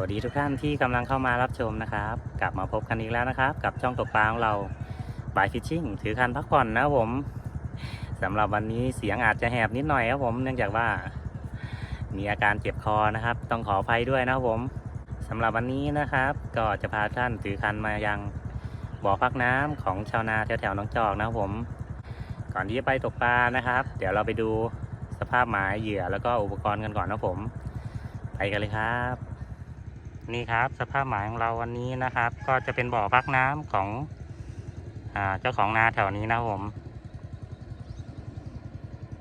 วัสดีทุกท่านที่กำลังเข้ามารับชมนะครับ กลับมาพบกันอีกแล้วนะครับ กับช่องตกปลาของเราบายฟิชชิ่งถือคันพักผ่อนนะผมสำหรับวันนี้เสียงอาจจะแหบนิดหน่อยครับผมเนื่องจากว่า มีอาการเจ็บคอนะครับ ต้องขออภัยด้วยนะครับผมสำหรับวันนี้นะครับ ก็จะพาท่านถือคันมายังบ่อพักน้ำของชาวนาแถวๆหน้องจอกนะครับผม ก่อนที่จะไปตกปลานะครับ เดี๋ยวเราไปดูสภาพหมายเหยื่อแล้วก็อุปกรณ์กันก่อนนะผม ไปกันเลยครับ นี่ครับสภาพหมายของเราวันนี้นะครับ ก็จะเป็นบ่อพักน้ำของอเจ้าของนาแถวนี้นะผม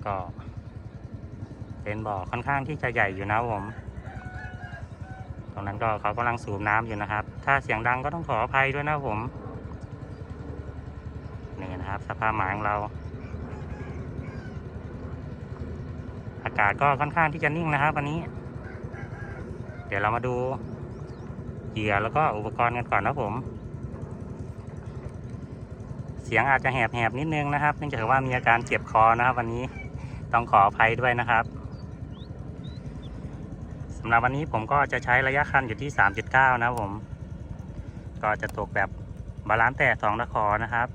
ก็เป็นบ่อค่อนข้างที่จะใหญ่อยู่นะผม ตรงนั้นก็เขากำลังสูบน้ำอยู่นะครับ ถ้าเสียงดังก็ต้องขออภัยด้วยนะผมนี่นะครับ สภาพหมายของเรา อากาศก็ค่อนข้างที่จะนิ่งนะครับวันนี้ เดี๋ยวเรามาดู เหยื่อแล้วก็อุปกรณ์กันก่อนนะผม เสียงอาจจะแหบๆนิดนึงนะครับเนื่องจากว่ามีอาการเจ็บคอนะครับ วันนี้ต้องขออภัยด้วยนะครับสำหรับวันนี้ผมก็จะใช้ระยะคันอยู่ที่ 3.9 นะครับผม ก็จะตกแบบบาลานซ์แต่สองตะขอนะครับ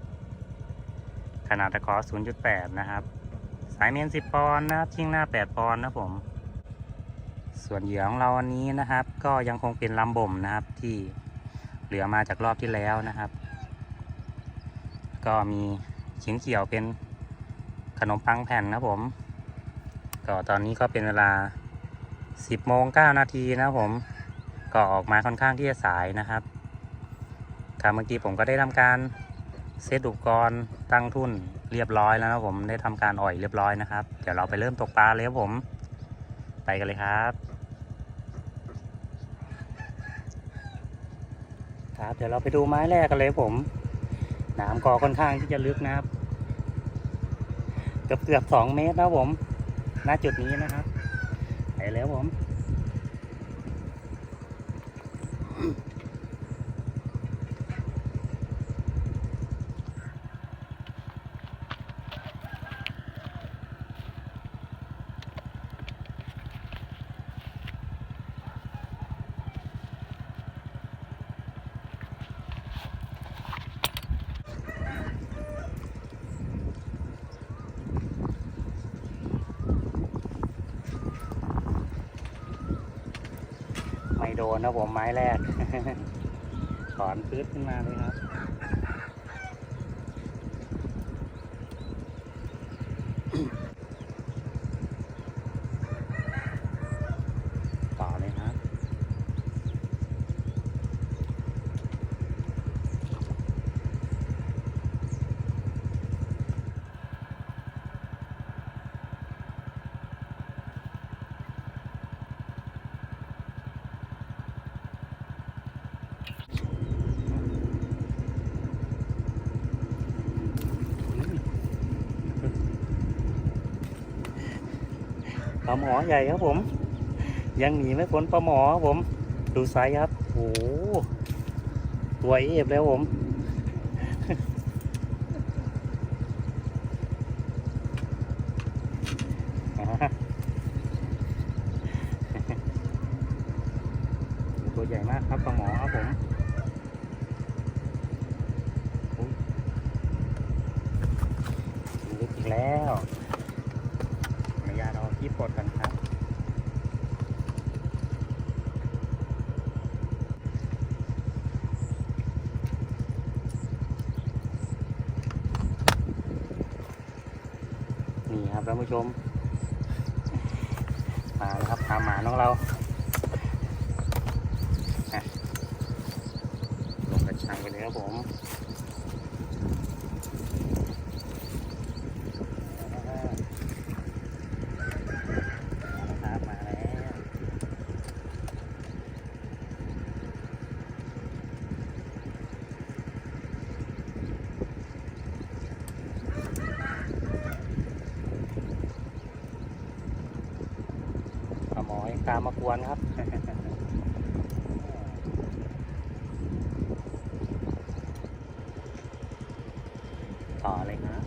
ขนาดตะขอ 0.8 นะครับ สายเมน 10 ปอนด์นะครับชิ่งหน้า 8 ปอนด์นะครับผม ส่วนเหยื่อของเราวันนี้นะครับ ก็ยังคงเป็นลำบ่มนะครับที่เหลือมาจากรอบที่แล้วนะครับ ก็มีชิ้นเขียวเป็นขนมปังแผ่นนะผม ก็ตอนนี้ก็เป็นเวลา 10โมง9นาทีนะผม ก็ออกมาค่อนข้างที่จะสายนะครับครับเมื่อกี้ผมก็ได้ทำการเซตอุปกรณ์ตั้งทุ่นเรียบร้อยแล้วนะผมได้ทำการอ่อยเรียบร้อยนะครับ เดี๋ยวเราไปเริ่มตกปลาเลยครับผม ไปกันเลยครับ ครับ เดี๋ยวเราไปดูไม้แรกกันเลยผม น้ำกอค่อนข้างที่จะลึกนะครับ เกือบเกือบสองเมตรนะผม ณ จุดนี้นะครับ ไปแล้วผม ดนนะผมไม้แรก ถอนพื้นขึ้นมาเลยครับ หมอใหญ่ครับผม ยังหนีไม่พ้นปลาหมอครับผม ดูไซส์ครับโอ้โหตัวเอฟแล้วผมตัวใหญ่มากครับปลาหมอครับผมเล็กอีกแล้ว ยะเราที่ปลดกันครับนี่ครับท่านผู้ชม มาแล้วครับตามหมาน้องเราลงกระชังไปเลยครับผมอ่ามาแล้วครับมาแล้วปลาหมอยังตามากวนครับ ต่อเลยครับ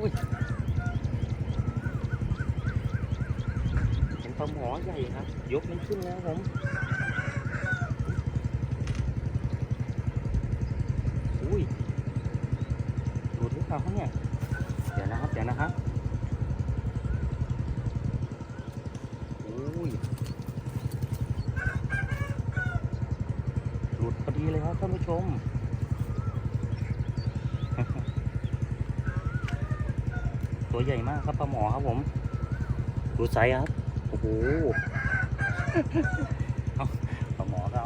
อุ้ยเป็นปลาหมอใหญ่ครับ ยกมันขึ้นแล้วผมอุ้ยหลุดหรือเปล่าครับเนี่ยเดี๋ยวนะครับเดี๋ยวนะครับอุ้ยหลุดพอดีเลยครับท่านผู้ชมตัวใหญ่มากครับปลาหมอครับผมดูไซส์ครับ เอาหมอเขา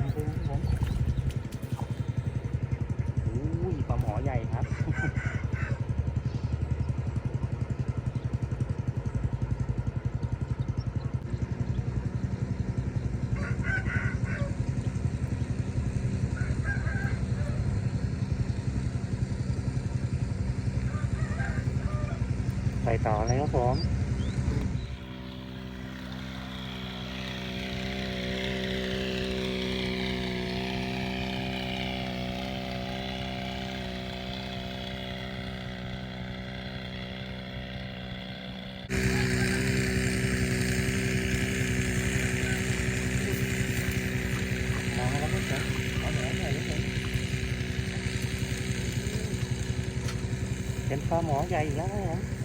โอ้โหมอุ้ยปลาหมอใหญ่ครับ ไป ต่อเลยครับผมมาแล้วครับผมเอาหน่อยหน่อยนิดนึงเป็นปลาหมอใหญ่อีกแล้วครับผม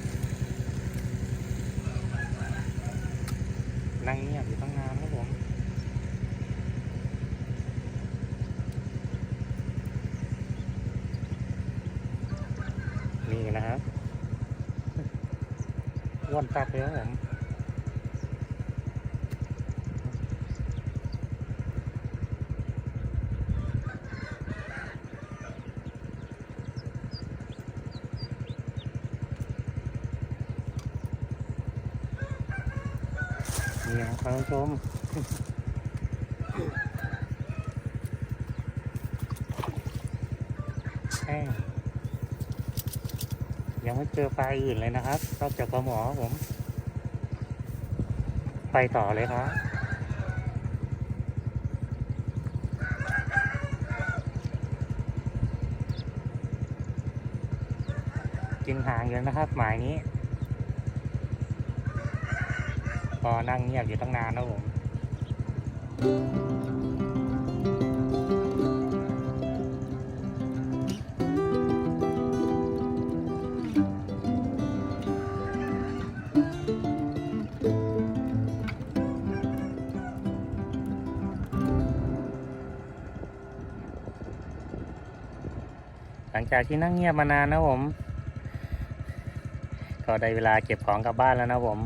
นั่งเงียบอยู่ตั้งนานครับผมนี่นะครับอ้วนตับเลยครับผม ทานผู้ชมแห้งยังไม่เจอปลาอื่นเลยนะครับนอกจากปลาหมอผม ไปต่อเลยครับกินหางอยู่นะครับหมายนี้ พอนั่งเงียบอยู่ตั้งนานแล้วผมหลังจากที่นั่งเงียบมานานนะผม ก็ได้เวลาเก็บของกลับบ้านแล้วนะผม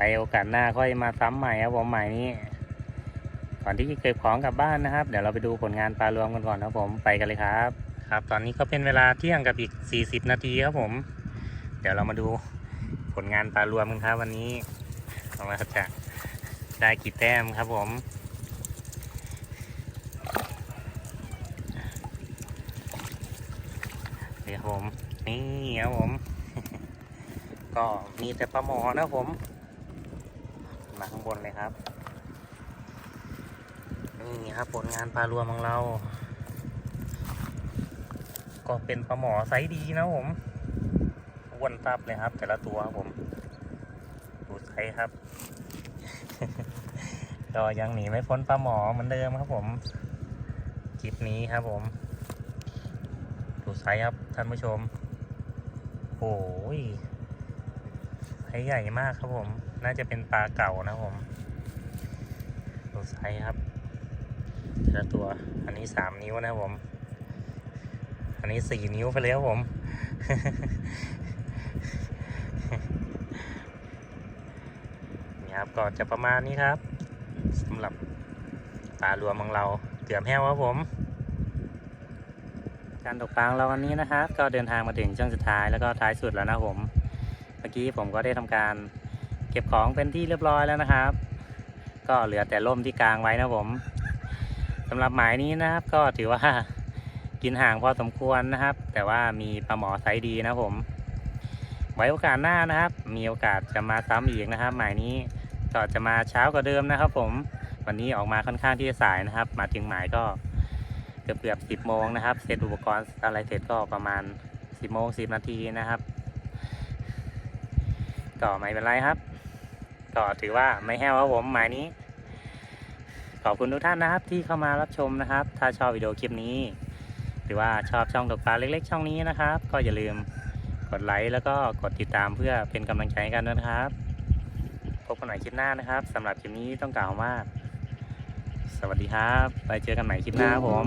ไปโอกาสหน้าค่อยมาซ้ำใหม่ครับผมใหม่นี้ก่อนที่จะเก็บของกลับบ้านนะครับ เดี๋ยวเราไปดูผลงานปลารวมกันก่อนครับผมไปกันเลยครับ ครับ ตอนนี้ก็เป็นเวลาเที่ยงกับอีก 40 นาทีครับผม เดี๋ยวเรามาดูผลงานปลารวมกันครับ วันนี้เราจะได้กี่แต้มครับผมนี่ครับผมนี่ครับผม ก็มีแต่ปลาหมอนะครับผม มาข้างบนเลยครับ นี่ครับผลงานปลารวมของเรา ก็เป็นปลาหมอไซส์ดีนะผมอ้วนตับเลยครับ แต่ละตัวครับผมดูไซส์ครับก็ยังหนีไม่พ้นปลาหมอเหมือนเดิมครับผมคลิปนี้ครับผม ดูไซส์ครับท่านผู้ชมโอ้ยไซส์ใหญ่มากครับผม น่าจะเป็นปลาเก่านะผมดูไซส์ครับแต่ละตัว อันนี้สามนิ้วนะผม อันนี้สี่นิ้วไปแล้วผม นี่ครับก็จะประมาณนี้ครับสำหรับปลารวมของเราเกือบแห้วครับผม การตกปลาของเราวันนี้นะครับ ก็เดินทางมาถึงช่วงสุดท้ายแล้วก็ท้ายสุดแล้วนะผม เมื่อกี้ผมก็ได้ทำการ เก็บของเป็นที่เรียบร้อยแล้วนะครับ ก็เหลือแต่ร่มที่กลางไว้นะผมสำหรับหมายนี้นะครับ ก็ถือว่ากินห่างพอสมควรนะครับ แต่ว่ามีปลาหมอไซส์ดีนะผม ไว้โอกาสหน้านะครับ มีโอกาสจะมาซ้ำอีกนะครับ หมายนี้ก็จะมาเช้ากว่าเดิมนะครับ ผม วันนี้ออกมาค่อนข้างที่จะสายนะครับ มาถึงหมายก็เกือบเกือบสิบโมงนะครับเสร็จอุปกรณ์อะไรเสร็จก็ประมาณสิบโมงสิบนาทีนะครับก็ไม่เป็นไรครับ ก็ถือว่าไม่แห้วครับผมหมายนี้ ขอบคุณทุกท่านนะครับที่เข้ามารับชมนะครับ ถ้าชอบวิดีโอคลิปนี้ หรือว่าชอบช่องตกปลาเล็ก ๆ ช่องนี้นะครับ ก็อย่าลืมกดไลค์แล้วก็กดติดตามเพื่อเป็นกำลังใจให้กันด้วยนะครับ พบกันใหม่คลิปหน้านะครับสำหรับคลิปนี้ต้องกล่าวว่า สวัสดีครับ ไปเจอกันใหม่คลิปหน้าครับผม